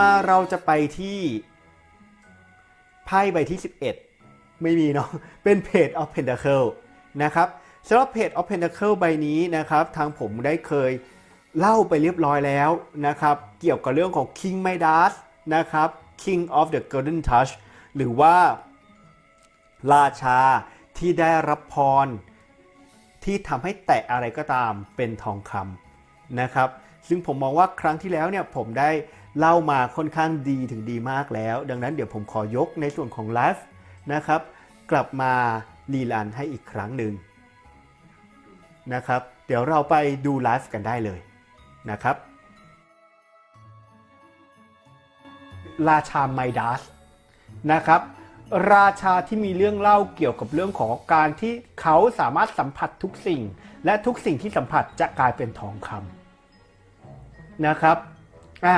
มาเราจะไปที่ไพ่ใบที่ 11 ไม่มีเนาะ เป็นเพจ of Pentacle นะครับสำหรับเพจ of Pentacle ใบนี้นะครับ ทางผมได้เคยเล่าไปเรียบร้อยแล้วนะครับ เกี่ยวกับเรื่องของ King Midas นะครับ King of the Golden Touch หรือว่าราชาที่ได้รับพร ที่ทำให้แตะอะไรก็ตามเป็นทองคำนะครับ ซึ่งผมมองว่าครั้งที่แล้วเนี่ยผมได้ เล่ามาค่อนข้างดีถึงดีมากแล้ว ดังนั้นเดี๋ยวผมขอยกในส่วนของไลฟ์นะครับ กลับมารีลันให้อีกครั้งหนึ่งนะครับ เดี๋ยวเราไปดูไลฟ์กันได้เลยนะครับ ราชาไมดัสนะครับราชาที่มีเรื่องเล่าเกี่ยวกับเรื่องของการที่เขาสามารถสัมผัสทุกสิ่ง และทุกสิ่งที่สัมผัสจะกลายเป็นทองคำนะครับอ่า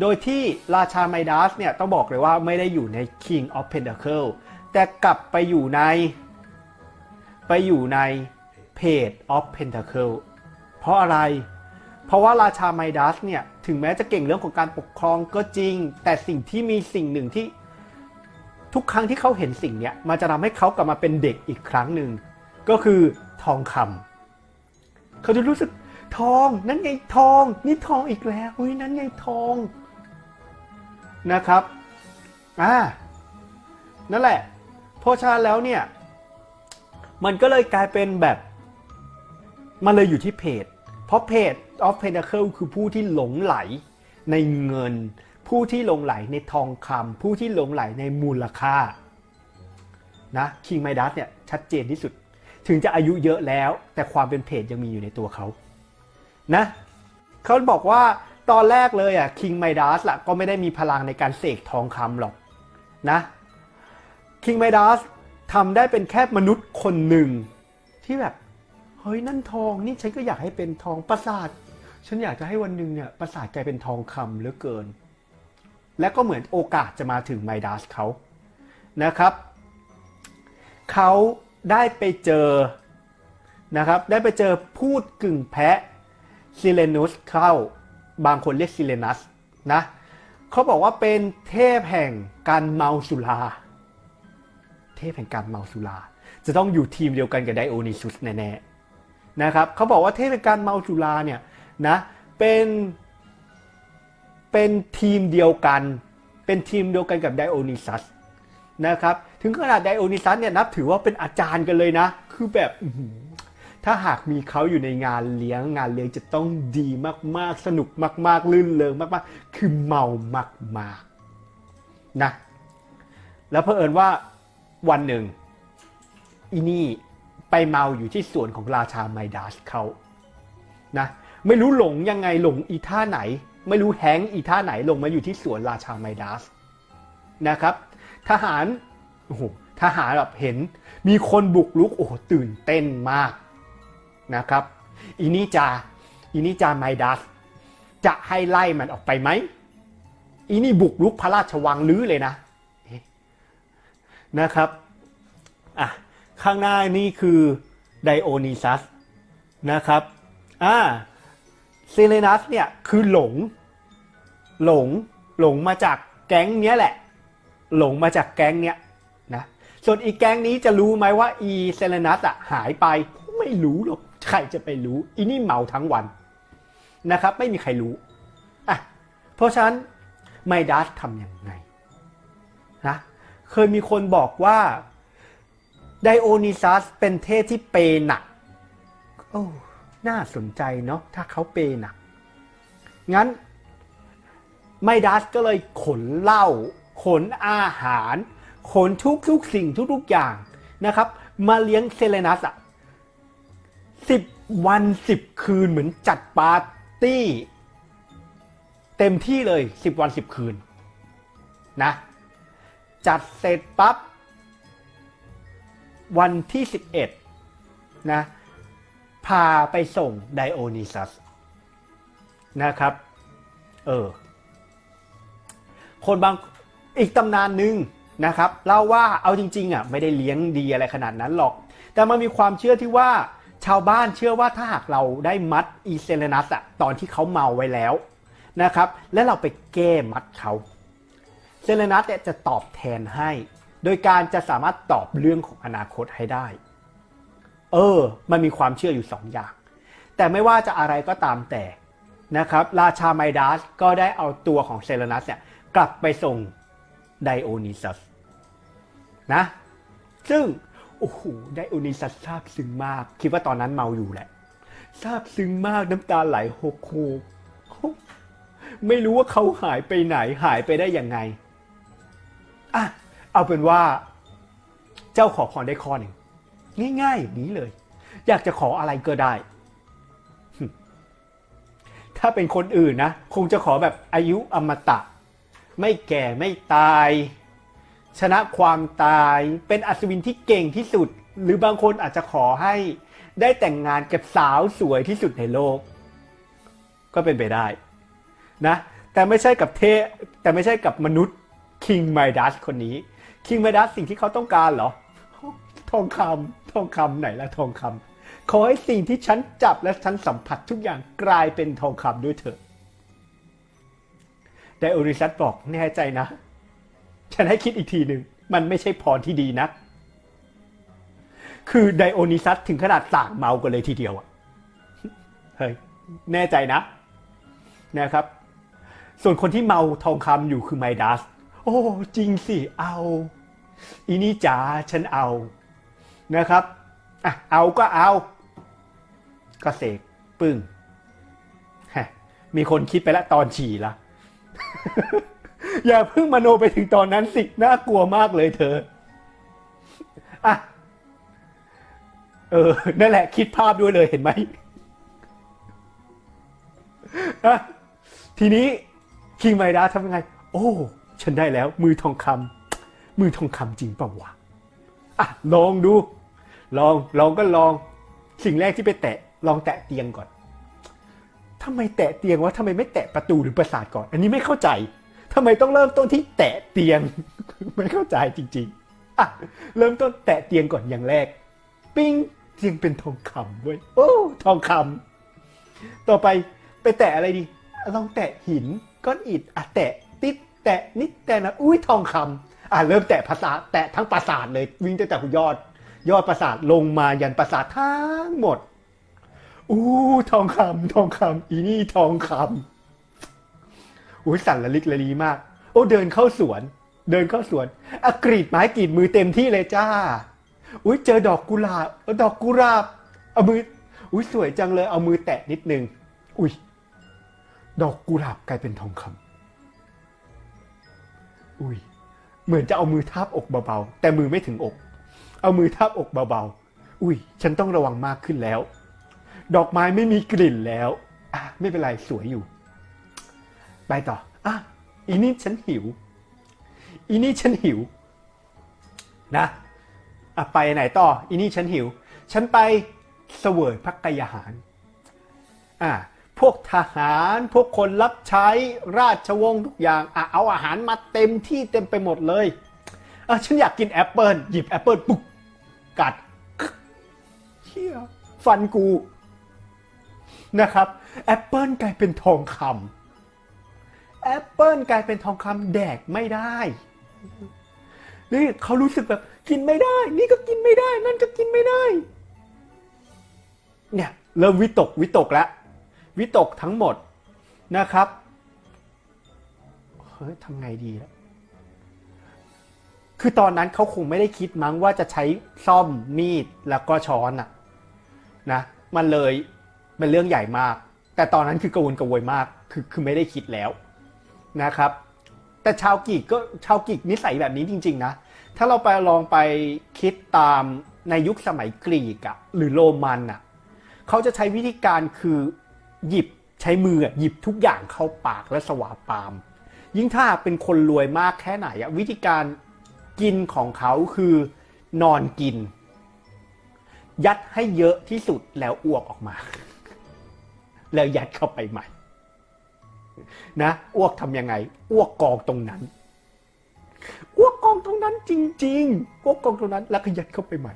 โดยที่ราชาไมดัสเนี่ยต้องบอกเลยว่าไม่ได้อยู่ใน King of Pentacle แต่กลับไปอยู่ใน ไปอยู่ใน Page of Pentacle เพราะอะไร เพราะว่าราชาไมดัสเนี่ยถึงแม้จะเก่งเรื่องของการปกครองก็จริง แต่สิ่งที่มีสิ่งหนึ่งที่ทุกครั้งที่เขาเห็นสิ่งเนี้ยมันจะทำให้เขากลับมาเป็นเด็กอีกครั้งหนึ่งก็คือทองคำเขาจะรู้สึกทองนั่นไงทอง นี่ทองอีกแล้วอุ้ยนั่นไงทอง นะครับอ่านั่นแหละเพราะฉะนั้นแล้วเนี่ย มันก็เลยกลายเป็นแบบ มันเลยอยู่ที่เพจ เพราะเพจ of Pentacle คือผู้ที่หลงไหลในเงิน ผู้ที่หลงไหลในทองคำผู้ที่หลงไหลในมูลค่านะคิงไมดัสเนี่ยชัดเจนที่สุด ถึงจะอายุเยอะแล้ว แต่ความเป็นเพจยังมีอยู่ในตัวเขานะเขาบอกว่า ตอนแรกเลยอะคิงไมดัสละก็ไม่ได้มีพลังในการเสกทองคำหรอกนะคิงไมดัสทำได้เป็นแค่มนุษย์คนหนึ่ง ที่แบบ เฮ้ยนั่นทองนี่ฉันก็อยากให้เป็นทองประสาท ฉันอยากจะให้วันหนึ่งเนี่ยประสาทกลายเป็นทองคำเหลือเกิน และก็เหมือนโอกาสจะมาถึงไมดัสเขานะครับเขาได้ไปเจอนะครับ ได้ไปเจอพูดกึ่งแพะซิเลนุสเข้า บางคนเรียกซิเลนัสนะเขาบอกว่าเป็นเทพแห่งการเมาสุรา เทพแห่งการเมาสุรา จะต้องอยู่ทีมเดียวกันกับไดโอนิซุสแน่ๆนะครับเขาบอกว่าเทพแห่งการเมาสุราเนี่ยนะเป็นเป็นทีมเดียวกัน เป็นทีมเดียวกันกับไดโอนิซัสนะครับ ถึงขนาดไดโอนิซัสเนี่ยนับถือว่าเป็นอาจารย์กันเลยนะ คือแบบ ถ้าหากมีเขาอยู่ในงานเลี้ยงงานเลี้ยงจะต้องดีมากๆ สนุกมากๆ ลื่นเริงมากๆ คือเมามากๆนะแล้วเพอเอิญว่าวันหนึ่งอีนี่ไปเมาอยู่ที่สวนของราชาไมดัสเขานะไม่รู้หลงยังไงหลงอีท่าไหน ไม่รู้แฮงอีท่าไหนลงมาอยู่ที่สวนราชาไมดัสนะครับ ทหารโอ้โหทหารแบบเห็นมีคนบุกลุกโอ้โหตื่นเต้นมาก นะครับอีนี่จาอีนี่จาไมดัส จะให้ไล่มันออกไปไหมอีนี่บุกลุกพระราชวังลื้อเลยนะนะครับอะข้างหน้านี่คือไดโอนิซัสนะครับอ่าซิเลนัสเนี่ยคือหลง หลงหลงมาจากแก๊งเนี้ยแหละ หลงมาจากแก๊งเนี้ยนะส่วนอีกแก๊งนี้จะรู้ไหมว่าอีเซเลนัสอะหายไปไม่รู้หรอก ใครจะไปรู้อีนี่เมาทั้งวันนะครับ ไม่มีใครรู้อะเพราะฉะนั้นไมดัสทำยังไงนะเคยมีคนบอกว่าไดโอนิซัสเป็นเทพที่เปหนักโอ้น่าสนใจเนาะถ้าเขาเปหนัก งั้นไมดัสก็เลยขนเหล้าขนอาหาร ขนทุกทุกๆสิ่งทุกๆอย่างนะครับ มาเลี้ยงเซเลนัสอะ สิบวันสิบคืนเหมือนจัดปาร์ตี้ เต็มที่เลยสิบวันสิบคืนนะ จัดเสร็จปั๊บวันที่11นะพาไปส่งไดโอนิซัสนะครับ เออ คนบางอีกตำนานหนึ่งนะครับเล่าว่าเอาจริงๆอะไม่ได้เลี้ยงดีอะไรขนาดนั้นหรอก แต่มันมีความเชื่อที่ว่า ชาวบ้านเชื่อว่าถ้าหากเราได้มัดอีเซเลนัสอะตอนที่เขาเมาไว้แล้วนะครับ และเราไปแก้มัดเขาเซเลนัสเนี่ยจะตอบแทนให้ โดยการจะสามารถตอบเรื่องของอนาคตให้ได้ เออ มันมีความเชื่ออยู่สองอย่าง แต่ไม่ว่าจะอะไรก็ตามแต่นะครับ ราชาไมดัสก็ได้เอาตัวของเซเลนัสเนี่ยกลับไปส่งไดโอนิซัสนะ ซึ่ง โอ้โหไดโอนิซัสซาบซึ้งมาก คิดว่าตอนนั้นเมาอยู่แหละซาบซึ้งมากน้ำตาไหลหกโคไม่รู้ว่าเขาหายไปไหนหายไปได้ยังไงอะเอาเป็นว่า เจ้าขอพรได้ข้อหนึ่งง่ายๆอย่างนี้เลย อยากจะขออะไรก็ได้ ถ้าเป็นคนอื่นนะ คงจะขอแบบอายุอมตะ ไม่แก่ไม่ตาย ชนะความตายเป็นอัศวินที่เก่งที่สุด หรือบางคนอาจจะขอให้ได้แต่งงานกับสาวสวยที่สุดในโลก ก็เป็นไปได้นะแต่ไม่ใช่กับเทแต่ไม่ใช่กับมนุษย์คิงไมดัสคนนี้คิงไมดัสสิ่งที่เขาต้องการเหรอ ทองคำทองคำไหนละทองคำขอให้สิ่งที่ฉันจับและฉันสัมผัสทุกอย่างกลายเป็นทองคำด้วยเถอะไดโอริซัสบอกแน่ใจนะ ฉันให้คิดอีกทีหนึ่งมันไม่ใช่พรที่ดีนะ คือไดโอนิซัสถึงขนาดสั่งเมากันเลยทีเดียวอะเฮ้ยแน่ใจนะนะครับ ส่วนคนที่เมาทองคำอยู่คือไมดัส โอ้ จริงสิ เอา อีนี่จ๋าฉันเอานะครับอะเอาก็เอาก็เสกปึ้งฮมีคนคิดไปแล้วตอนฉี่ละ อย่าเพิ่งมโนไปถึงตอนนั้นสิน่ากลัวมากเลยเธออะเออ นั่นแหละ คิดภาพด้วยเลยเห็นไหมอะทีนี้คิงไมดาทำยังไง โอ้ ฉันได้แล้ว มือทองคำมือทองคำจริงเปล่าวะอะ ลองดู ลอง ลองก็ลอง สิ่งแรกที่ไปแตะ ลองแตะเตียงก่อนทำไมแตะเตียงวะทำไมไม่แตะประตูหรือประสาทก่อน อันนี้ไม่เข้าใจำไมต้องเริ่มต้นที่แตะเตียง ไม่เข้าใจจริงๆอะเริ่มต้นแตะเตียงก่อนอย่างแรก ปิ้งเตียงเป็นทองคำเว้ยโอ้ทองคำต่อไปไปแตะอะไรดี ลองแตะหินก้อนอิฐอะแตะติดแตะนิดแตะนะอุ้ยทองคำอะเริ่มแตะภาษาทแตะทั้งปราสาทเลย วิ่งตั้งแต่หัวยอด ยอดปราสาทลงมายันปราสาททั้งหมดอู้ทองคำทองคำอีนี่ทองคำ อุ้ยสั่นละลิกละลีมาก โอ้เดินเข้าสวน เดินเข้าสวนอะกรีดไม้กรีดมือเต็มที่เลยจ้า อุ้ยเจอดอกกุหลาบดอกกุหลาบเอามือ อุ้ยสวยจังเลยเอามือแตะนิดนึง อุ้ยดอกกุหลาบกลายเป็นทองคำอุ้ยเหมือนจะเอามือทาบอกเบาๆแต่มือไม่ถึงอก เอามือทาบอกเบาๆอุ้ยฉันต้องระวังมากขึ้นแล้ว ดอกไม้ไม่มีกลิ่นแล้วอะไม่เป็นไรสวยอยู่ ไปต่ออะอีนี่ฉันหิว อีนี่ฉันหิว นะอะไปไหนต่อ อีนี่ฉันหิว ฉันไปเสวยพักกายาหารอะพวกทหารพวกคนรับใช้ราชวงศ์ทุกอย่างอะเอาอาหารมาเต็มที่เต็มไปหมดเลยอะฉันอยากกินแอปเปิลหยิบแอปเปิลปุ๊บกัดเฮียฟันกูนะครับแอปเปิลกลายเป็นทองคำ แอปเปิลกลายเป็นทองคำแดกไม่ได้ นี่เขารู้สึกแบบกินไม่ได้ นี่ก็กินไม่ได้ นั่นก็กินไม่ได้ เนี่ยเริ่มวิตกวิตกแล้ววิตกทั้งหมดนะครับเฮ้ยทำไงดีล่ะคือตอนนั้นเขาคงไม่ได้คิดมั้งว่าจะใช้ซ่อมมีดแล้วก็ช้อนอะนะมันเลยเป็นเรื่องใหญ่มาก แต่ตอนนั้นคือกระวนกระวายมาก คือคือไม่ได้คิดแล้ว นะครับ แต่ชาวกรีกก็ชาวกรีกนิสัยแบบนี้จริง ๆ นะ ถ้าเราไปลองไปคิดตามในยุคสมัยกรีกอะหรือโรมันอะเขาจะใช้วิธีการคือหยิบใช้มือหยิบทุกอย่างเข้าปากและสวาปาม ยิ่งถ้าเป็นคนรวยมากแค่ไหนอะวิธีการกินของเขาคือนอนกิน ยัดให้เยอะที่สุดแล้วอ้วกออกมา แล้วยัดเข้าไปใหม่ นะอ้วกทำยังไงอ้วกกองตรงนั้นอ้วกกองตรงนั้นจริงๆอ้วกกองตรงนั้น แล้วก็ยัดเข้าไปใหม่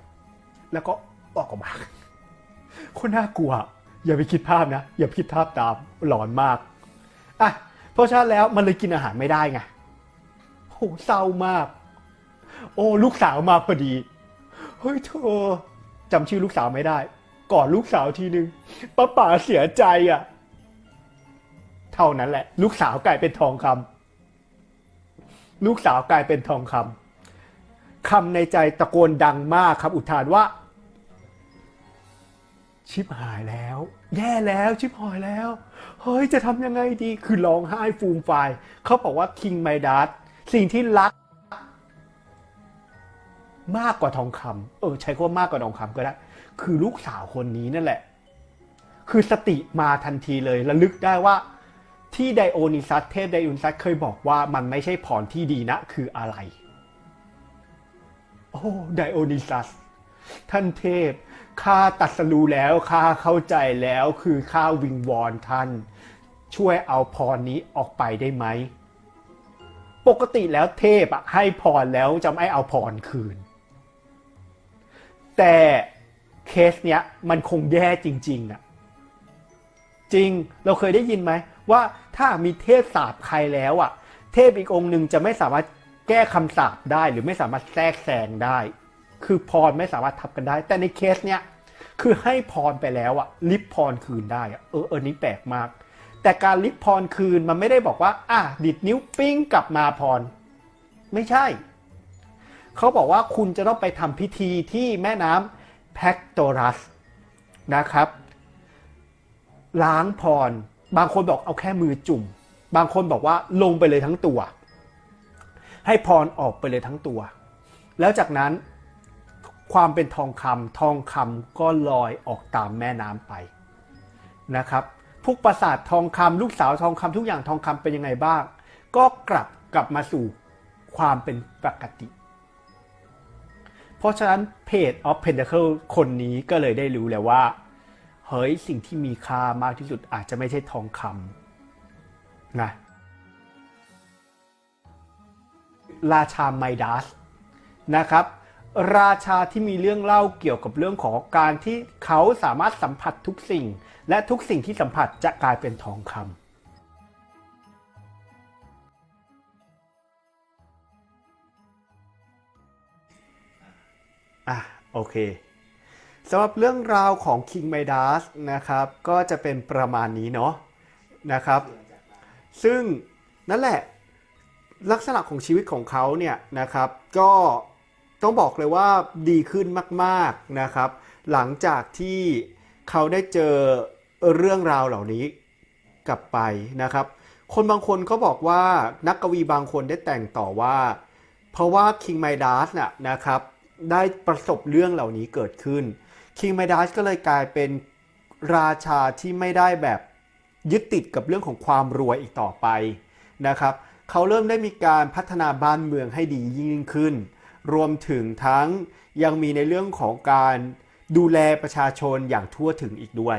แล้วก็ออกออกมาคนน่ากลัว อย่าไปคิดภาพนะ อย่าคิดภาพตามหลอนมากอะราะฉะนั้นแล้วมันเลยกินอาหารไม่ได้ไงโหเศร้ามาก โอ้ลูกสาวมาพอดีเฮ้ยเธอจำชื่อลูกสาวไม่ได้ ก่อนลูกสาวทีนึงป้าป๋าเสียใจอะ่ะ เท่านั้นแหละ ลูกสาวกลายเป็นทองคำลูกสาวกลายเป็นทองคำคำในใจตะโกนดังมากครับ อุทานว่า ชิบหายแล้ว แย่แล้วชิบหายแล้ว เฮ้ยจะทำยังไงดีคือร้องไห้ฟูมไฟเขาบอกว่าคิงไมดัสสิ่งที่รักมากกว่าทองคำเออ ใช้คำว่ามากกว่าทองคำก็ได้ คือลูกสาวคนนี้นั่นแหละ คือสติมาทันทีเลยระลึกได้ว่า ที่ไดโอนิซัสเทพไดโอนิซัสเคยบอกว่ามันไม่ใช่พรที่ดีนะ คืออะไร โอ้ไดโอนิซัส ท่านเทพข้าตัดสรู้แล้วข้าเข้าใจแล้วคือข้าวิงวอนท่าน ช่วยเอาพรนี้ออกไปได้ไหม ปกติแล้วเทพอะให้พรแล้วจะไม่เอาพรคืน แต่เคสเนี้ยมันคงแย่จริง ๆอะจริงเราเคยได้ยินไหม ว่าถ้ามีเทพสาบใครแล้วอะ เทพอีกองค์หนึ่งจะไม่สามารถแก้คำสาปได้ หรือไม่สามารถแทรกแซงได้ คือพรไม่สามารถทับกันได้ แต่ในเคสเนี้ยคือให้พรไปแล้วอะลิบพรคืนได้อเออเออนี่แปลกมาก แต่การลิบพรคืนมันไม่ได้บอกว่า อะดิดนิ้วปิ้งกลับมาพร ไม่ใช่เขาบอกว่าคุณจะต้องไปทำพิธีที่แม่น้ำแพคโตรัสนะครับ ล้างพร บางคนบอกเอาแค่มือจุ่ม บางคนบอกว่าลงไปเลยทั้งตัว ให้พรออกไปเลยทั้งตัว แล้วจากนั้นความเป็นทองคำทองคำก็ลอยออกตามแม่น้ำไปนะครับพวกปราสาททองคำลูกสาวทองคำทุกอย่างทองคำเป็นยังไงบ้าง ก็กลับกลับมาสู่ความเป็นปกติ เพราะฉะนั้นเพจ of Pentacle คนนี้ก็เลยได้รู้แล้วว่า เฮ้ยสิ่งที่มีค่ามากที่สุดอาจจะไม่ใช่ทองคำนะราชาไมดัสนะครับ ราชาที่มีเรื่องเล่าเกี่ยวกับเรื่องของการที่เขาสามารถสัมผัสทุกสิ่ง และทุกสิ่งที่สัมผัสจะกลายเป็นทองคำอะโอเค สำหรับเรื่องราวของ King Midas นะครับ ก็จะเป็นประมาณนี้เนาะนะครับ ซึ่งนั่นแหละลักษณะของชีวิตของเขาเนี่ยนะครับ ก็ต้องบอกเลยว่าดีขึ้นมากๆนะครับ หลังจากที่เขาได้เจอเรื่องราวเหล่านี้กลับไปนะครับ คนบางคนก็บอกว่านักกวีบางคนได้แต่งต่อว่า เพราะว่าคิงไมดัสน่ะนะครับได้ประสบเรื่องเหล่านี้เกิดขึ้น คิงไมดัสก็เลยกลายเป็นราชาที่ไม่ได้แบบยึดติดกับเรื่องของความรวยอีกต่อไปนะครับเขาเริ่มได้มีการพัฒนาบ้านเมืองให้ดียิ่งขึ้น รวมถึงทั้งยังมีในเรื่องของการดูแลประชาชนอย่างทั่วถึงอีกด้วย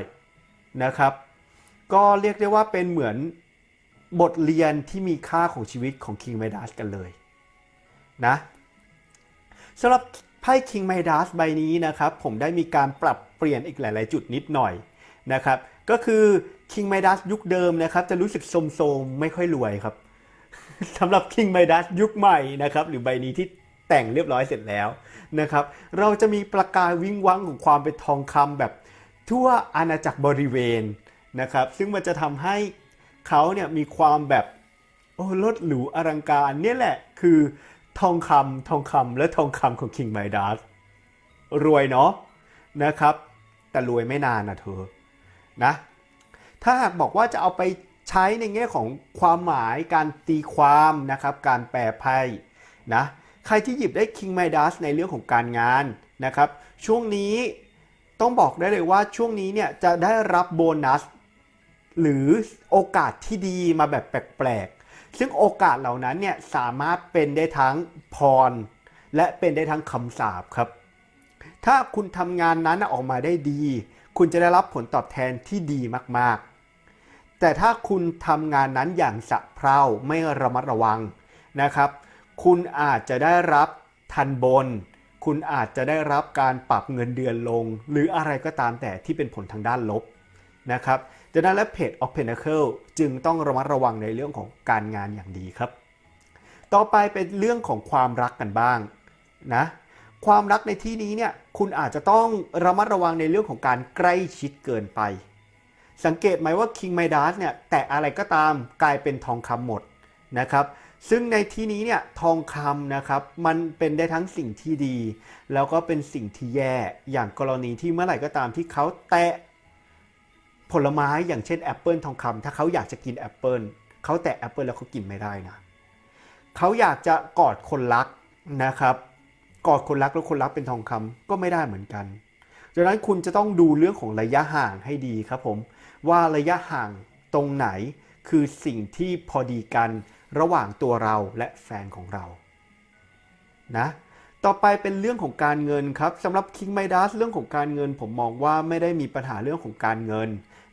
นะครับ ก็เรียกได้ว่าเป็นเหมือนบทเรียนที่มีค่าของชีวิตของ King Midas กันเลยนะสำหรับ ไพ่ King Midas ใบนี้นะครับผมได้มีการปรับเปลี่ยนอีกหลาย ๆ จุดนิดหน่อยนะครับก็คือ King Midas ยุคเดิมนะครับจะรู้สึกโสมๆไม่ค่อยรวยครับสำหรับ King Midas ยุคใหม่นะครับหรือใบนี้ที่แต่งเรียบร้อยเสร็จแล้วนะครับเราจะมีประกายวิงวังของความเป็นทองคำแบบทั่วอาณาจักรบริเวณนะครับซึ่งมันจะทำให้เขาเนี่ยมีความแบบโอ้ลดหรูอลังการนี่แหละคือ ทองคำทองคำและทองคำของ King Midas รวยเนาะนะครับ แต่รวยไม่นานนะเธอนะถ้าหากบอกว่าจะเอาไปใช้ในแง่ของความหมายการตีความนะครับการแปลไพ่นะใครที่หยิบได้ King Midas ในเรื่องของการงานนะครับ ช่วงนี้ต้องบอกได้เลยว่าช่วงนี้เนี่ยจะได้รับโบนัส หรือโอกาสที่ดีมาแบบแปลก ซึ่งโอกาสเหล่านั้นเนี่ยสามารถเป็นได้ทั้งพร และเป็นได้ทั้งคำสาปครับ ถ้าคุณทำงานนั้นออกมาได้ดี คุณจะได้รับผลตอบแทนที่ดีมากๆ แต่ถ้าคุณทำงานนั้นอย่างสะเพร่าไม่ระมัดระวังนะครับ คุณอาจจะได้รับทันบน คุณอาจจะได้รับการปรับเงินเดือนลง หรืออะไรก็ตามแต่ที่เป็นผลทางด้านลบนะครับ ดังนั้นและเพจ of Pentacle จึงต้องระมัดระวังในเรื่องของการงานอย่างดีครับ ต่อไปเป็นเรื่องของความรักกันบ้างนะความรักในที่นี้เนี่ยคุณอาจจะต้องระมัดระวังในเรื่องของการใกล้ชิดเกินไป สังเกตไหมว่า King Midas เนี่ยแตะอะไรก็ตามกลายเป็นทองคำหมดนะครับซึ่งในที่นี้เนี่ยทองคำนะครับมันเป็นได้ทั้งสิ่งที่ดี แล้วก็เป็นสิ่งที่แย่อย่างกรณีที่เมื่อไหร่ก็ตามที่เขาแตะ ผลไม้อย่างเช่นแอปเปิลทองคำถ้าเขาอยากจะกินแอปเปิลเขาแตะแอปเปิลแล้วเขากินไม่ได้นะเขาอยากจะกอดคนรักนะครับกอดคนรักแล้วคนรักเป็นทองคำก็ไม่ได้เหมือนกันดังนั้นคุณจะต้องดูเรื่องของระยะห่างให้ดีครับผมว่าระยะห่างตรงไหนคือสิ่งที่พอดีกันระหว่างตัวเราและแฟนของเรานะต่อไปเป็นเรื่องของการเงินครับสำหรับ King Midas เรื่องของการเงินผมมองว่าไม่ได้มีปัญหาเรื่องของการเงิน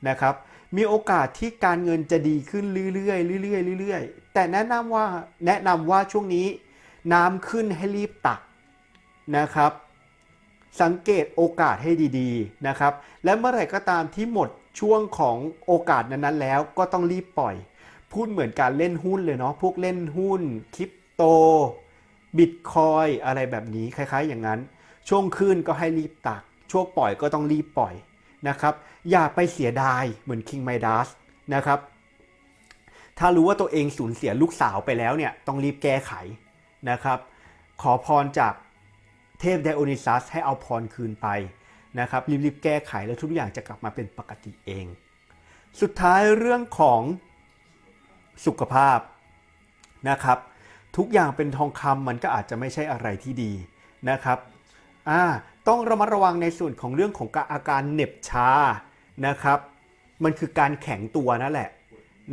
นะครับ มีโอกาสที่การเงินจะดีขึ้นเรื่อยๆเรื่อยๆเรื่อยๆ แต่แนะนำว่าแนะนำว่าช่วงนี้น้ำขึ้นให้รีบตักนะครับ สังเกตโอกาสให้ดีๆนะครับ และเมื่อไหร่ก็ตามที่หมดช่วงของโอกาสนั้นๆ แล้วก็ต้องรีบปล่อย พูดเหมือนการเล่นหุ้นเลยเนาะพวกเล่นหุ้นคริปโตบิตคอยอะไรแบบนี้คล้ายๆ อย่างนั้น ช่วงขึ้นก็ให้รีบตัก ช่วงปล่อยก็ต้องรีบปล่อย นะครับ อย่าไปเสียดายเหมือน King Midas นะครับ ถ้ารู้ว่าตัวเองสูญเสียลูกสาวไปแล้วเนี่ยต้องรีบแก้ไขนะครับ ขอพรจากเทพไดโอนิซัสให้เอาพรคืนไปนะครับรีบๆแก้ไขแล้วทุกอย่างจะกลับมาเป็นปกติเอง สุดท้ายเรื่องของสุขภาพนะครับ ทุกอย่างเป็นทองคำมันก็อาจจะไม่ใช่อะไรที่ดีนะครับอ่า ต้องระมัดระวังในส่วนของเรื่องของอาการเหน็บชานะครับ มันคือการแข็งตัวนั่นแหละ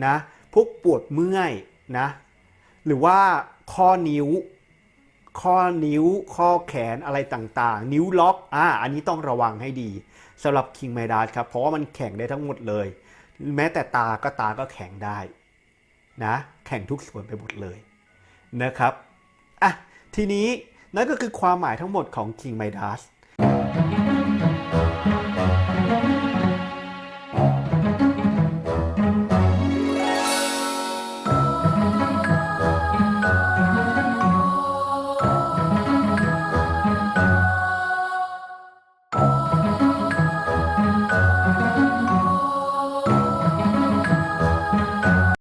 นะพวกปวดเมื่อยนะหรือว่าข้อนิ้ว ข้อนิ้ว ข้อแขนอะไรต่างๆ นิ้วล็อกอ่าอันนี้ต้องระวังให้ดีสำหรับ King Midas ครับเพราะว่ามันแข็งได้ทั้งหมดเลย แม้แต่ตาก็ตาก็แข็งได้นะแข็งทุกส่วนไปหมดเลยนะครับ อะ ทีนี้นั่นก็คือความหมายทั้งหมดของ King Midas Thank you.